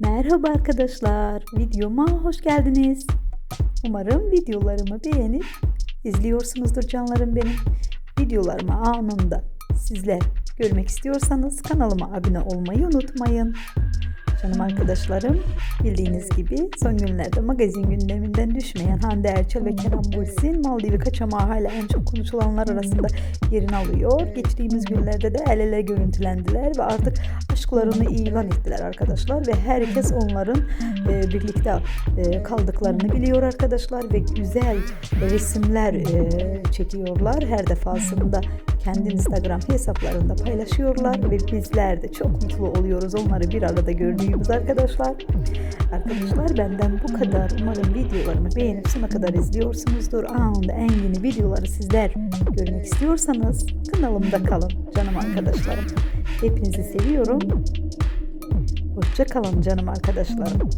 Merhaba arkadaşlar, videoma hoş geldiniz. Umarım videolarımı beğenip izliyorsunuzdur canlarım benim. Videolarımı anında sizler görmek istiyorsanız kanalıma abone olmayı unutmayın. Canım arkadaşlarım, bildiğiniz gibi son günlerde magazin gündeminden düşmeyen Hande Erçel ve Kerem Bülsin Maldivi kaçamağı hala en çok konuşulanlar arasında yerini alıyor. Geçtiğimiz günlerde de el ele görüntülendiler ve artık aşklarını ilan ettiler arkadaşlar ve herkes onların e, birlikte e, kaldıklarını biliyor arkadaşlar ve güzel resimler e, çekiyorlar her defasında kendi Instagram hesaplarında paylaşıyorlar ve bizler de çok mutlu oluyoruz onları bir arada gördüğümüz arkadaşlar. Arkadaşlar benden bu kadar. Umarım videolarımı beğenip sona kadar izliyorsunuzdur. Anında en yeni videoları sizler görmek istiyorsanız kanalımda kalın canım arkadaşlarım. Hepinizi seviyorum. Hoşça kalın canım arkadaşlarım.